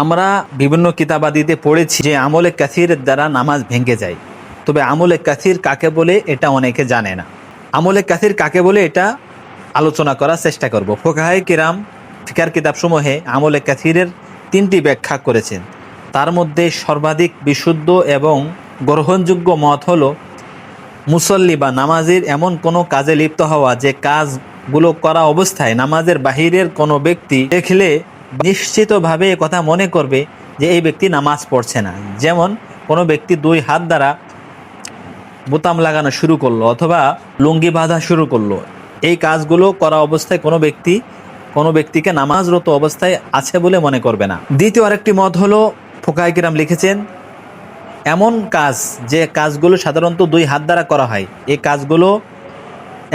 আমরা বিভিন্ন কিতাবাদিতে পড়েছি যে আমলে কাসিরের দ্বারা নামাজ ভেঙে যায়। তবে আমলে কাসির কাকে বলে এটা অনেকে জানে না। আমলে কাসির কাকে বলে এটা আলোচনা করার চেষ্টা করব। ফোকাহাই কিরাম ফিকার কিতাবসমূহে আমলে কাসিরের তিনটি ব্যাখ্যা করেছেন। তার মধ্যে সর্বাধিক বিশুদ্ধ এবং গ্রহণযোগ্য মত হল মুসল্লি বা নামাজের এমন কোনো কাজে লিপ্ত হওয়া যে কাজগুলো করা অবস্থায় নামাজের বাহিরের কোনো ব্যক্তি দেখলে নিশ্চিতভাবে এ কথা মনে করবে যে এই ব্যক্তি নামাজ পড়ছে না। যেমন কোনো ব্যক্তি দুই হাত দ্বারা বোতাম লাগানো শুরু করল অথবা লুঙ্গি বাঁধা শুরু করল, এই কাজগুলো করা অবস্থায় কোনো ব্যক্তি, কোনো ব্যক্তিকে নামাজরত অবস্থায় আছে বলে মনে করবে না। দ্বিতীয় আরেকটি মত হলো ফোকাইকিরাম লিখেছেন, এমন কাজ যে কাজগুলো সাধারণত দুই হাত দ্বারা করা হয়, এই কাজগুলো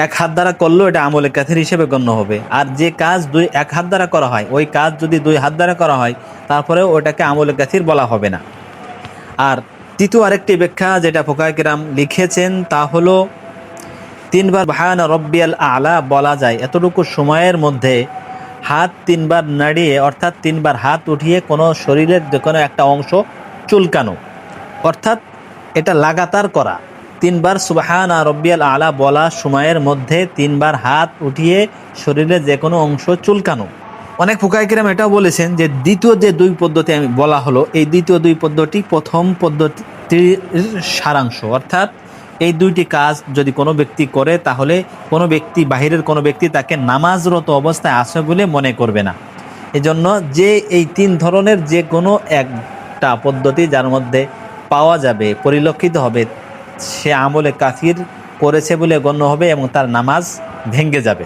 এক হাত দ্বারা করলেও এটা আমলে কাথির হিসেবে গণ্য হবে। আর যে কাজ দুই এক হাত দ্বারা করা হয়, ওই কাজ যদি দুই হাত দ্বারা করা হয় তারপরে ওটাকে আমলে কাথির বলা হবে না। আর তৃতীয় আরেকটি ব্যাখ্যা যেটা ফোকাকিরাম লিখেছেন, তা হলো, তিনবার ভায়ান রব্বিয়াল আলা বলা যায়। এতটুকু সময়ের মধ্যে হাত তিনবার নাড়িয়ে, অর্থাৎ তিনবার হাত উঠিয়ে কোনো শরীরের যে কোনো একটা অংশ চুলকানো। অর্থাৎ এটা লাগাতার করা। তিনবার সুবাহান রব্বিয়াল আলা বলা সময়ের মধ্যে তিনবার হাত উঠিয়ে শরীরের যে কোনো অংশ চুলকানো। অনেক ফুকাইকিরাম এটাও বলেছেন যে দ্বিতীয় যে দুই পদ্ধতি আমি বলা হলো, এই দ্বিতীয় দুই পদ্ধতি প্রথম পদ্ধতির সারাংশ। অর্থাৎ এই দুইটি কাজ যদি কোনো ব্যক্তি করে, তাহলে কোনো ব্যক্তি, বাহিরের কোনো ব্যক্তি তাকে নামাজরত অবস্থায় আছে বলে মনে করবে না। এজন্য যে এই তিন ধরনের যে কোনো একটা পদ্ধতি যার মধ্যে পাওয়া যাবে, পরিলক্ষিত হবে সে আমলে কাফির করেছে বলে গণ্য হবে এবং তার নামাজ ভেঙ্গে যাবে।